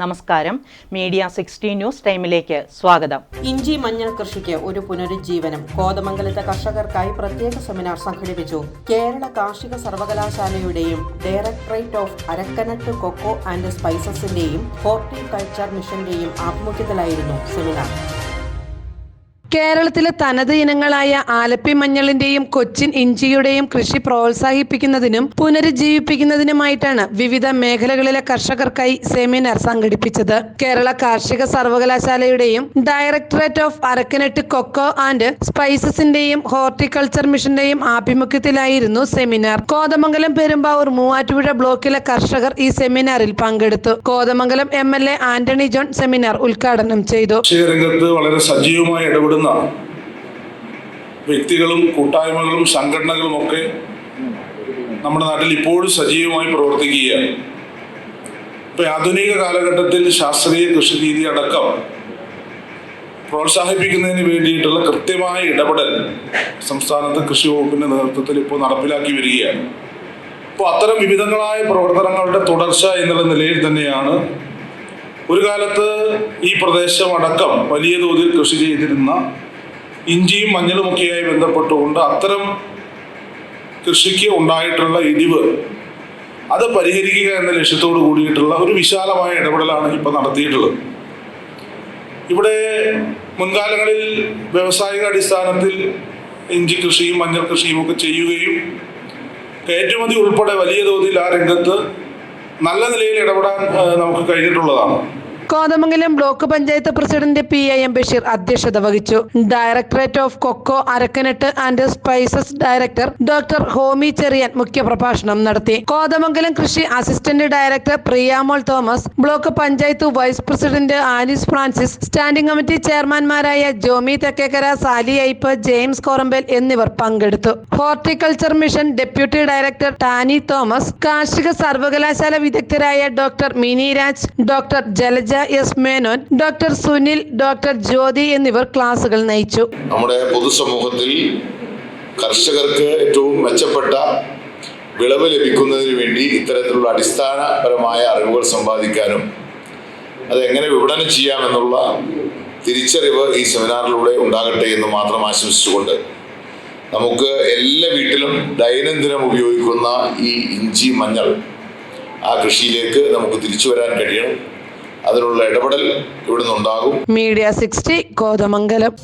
നമസ്കാരം. Media sixty news ടൈമിലേക്ക് സ്വാഗതം. ഇഞ്ചി മഞ്ഞൾ കൃഷിക്ക് ഒരു പുനരുജ്ജീവനം. കോതമംഗലത്തെ കർഷകർക്കായി പ്രത്യേക സെമിനാർ സംഘടിപ്പിച്ചു. കേരള കാർഷിക സർവകലാശാലയുടെയും directorate of arecanut cocoa and സ്പൈസസിന്റെയും horticulture മിഷന്റെയും ആഭിമുഖ്യത്തിലായിരുന്നു സെമിനാർ. കേരളത്തിലെ തനത് ഇനങ്ങളായ ആലപ്പി മഞ്ഞളിന്റെയും കൊച്ചിൻ ഇഞ്ചിയുടെയും കൃഷി പ്രോത്സാഹിപ്പിക്കുന്നതിനും പുനരുജ്ജീവിപ്പിക്കുന്നതിനുമായിട്ടാണ് വിവിധ മേഖലകളിലെ കർഷകർക്കായി സെമിനാർ സംഘടിപ്പിച്ചത്. കേരള കാർഷിക സർവകലാശാലയുടെയും directorate of arecanut cocoa and സ്പൈസസിന്റെയും horticulture മിഷന്റെയും ആഭിമുഖ്യത്തിലായിരുന്നു സെമിനാർ. കോതമംഗലം പെരുമ്പാവൂർ മൂവാറ്റുപുഴ ബ്ലോക്കിലെ കർഷകർ ഈ സെമിനാറിൽ പങ്കെടുത്തു. കോതമംഗലം എം ആന്റണി ജോൺ സെമിനാർ ഉദ്ഘാടനം ചെയ്തു. വളരെ സജീവമായി ഇടപെടുന്ന വ്യക്തികളും കൂട്ടായ്മകളും സംഘടനകളും ഒക്കെ നമ്മുടെ നാട്ടിൽ ഇപ്പോഴും സജീവമായി പ്രവർത്തിക്കുകയാണ്. ഇപ്പൊ ആധുനിക കാലഘട്ടത്തിൽ ശാസ്ത്രീയ കൃഷി രീതി അടക്കം പ്രോത്സാഹിപ്പിക്കുന്നതിന് വേണ്ടിയിട്ടുള്ള കൃത്യമായ ഇടപെടൽ സംസ്ഥാനത്ത് കൃഷി വകുപ്പിന്റെ നേതൃത്വത്തിൽ ഇപ്പോൾ നടപ്പിലാക്കി വരികയാണ്. അപ്പോൾ അത്തരം വിവിധങ്ങളായ പ്രവർത്തനങ്ങളുടെ തുടർച്ച എന്നുള്ള നിലയിൽ തന്നെയാണ് ഒരു കാലത്ത് ഈ പ്രദേശം അടക്കം വലിയ തോതിൽ കൃഷി ചെയ്തിരുന്ന ഇഞ്ചിയും മഞ്ഞളുമൊക്കെയായി ബന്ധപ്പെട്ടുകൊണ്ട് അത്തരം കൃഷിക്ക് ഉണ്ടായിട്ടുള്ള ഇടിവ് അത് പരിഹരിക്കുക എന്ന ലക്ഷ്യത്തോട് കൂടിയിട്ടുള്ള ഒരു വിശാലമായ ഇടപെടലാണ് ഇപ്പോൾ നടത്തിയിട്ടുള്ളത്. ഇവിടെ മുൻകാലങ്ങളിൽ വ്യവസായിക അടിസ്ഥാനത്തിൽ ഇഞ്ചി കൃഷിയും മഞ്ഞൾ കൃഷിയും ഒക്കെ ചെയ്യുകയും കയറ്റുമതി ഉൾപ്പെടെ വലിയ തോതിൽ ആ രംഗത്ത് നല്ല നിലയിൽ ഇടപെടാൻ നമുക്ക് കഴിഞ്ഞിട്ടുള്ളതാണ്. Kothamangalam block panchayat president P A M Basheer അധ്യക്ഷത വഹിച്ചു. Directorate of cocoa arecanut and spices director doctor Homi Cherian മുഖ്യപ്രഭാഷണം നടത്തി. കോതമംഗലം കൃഷി assistant director Priyamol Thomas block panchayat vice president Annis Francis standing committee ചെയർമാൻമാരായ Jomy Thekkekara Sally Ipe James Korambal എന്നിവർ പങ്കെടുത്തു. Horticulture mission deputy director Tani Thomas കാർഷിക സർവകലാശാല വിദഗ്ധരായ doctor Miniraj doctor Jalaja S Menon doctor Sunil doctor Jyothi എന്നിവർ ക്ലാസുകൾ നയിച്ചു. നമ്മുടെ പൊതുസമൂഹത്തിൽ കർഷകർക്ക് ഏറ്റവും മെച്ചപ്പെട്ട വിളവ് ലഭിക്കുന്നതിന് വേണ്ടി ഇത്തരത്തിലുള്ള അടിസ്ഥാനപരമായ അറിവുകൾ സമ്പാദിക്കാനും അതെങ്ങനെ വിപണനം ചെയ്യാമെന്നുള്ള തിരിച്ചറിവ് ഈ സെമിനാറിലൂടെ ഉണ്ടാകട്ടെ എന്ന് മാത്രം ആശംസിച്ചുകൊണ്ട് നമുക്ക് എല്ലാ വീട്ടിലും ദൈനംദിനം ഉപയോഗിക്കുന്ന ഈ ഇഞ്ചി മഞ്ഞൾ ആ കൃഷിയിലേക്ക് നമുക്ക് തിരിച്ചു വരാൻ കഴിയണം. അതിനുള്ള ഇടപെടൽ ഇവിടുന്ന് ഉണ്ടാകും. Media sixty Kothamangalam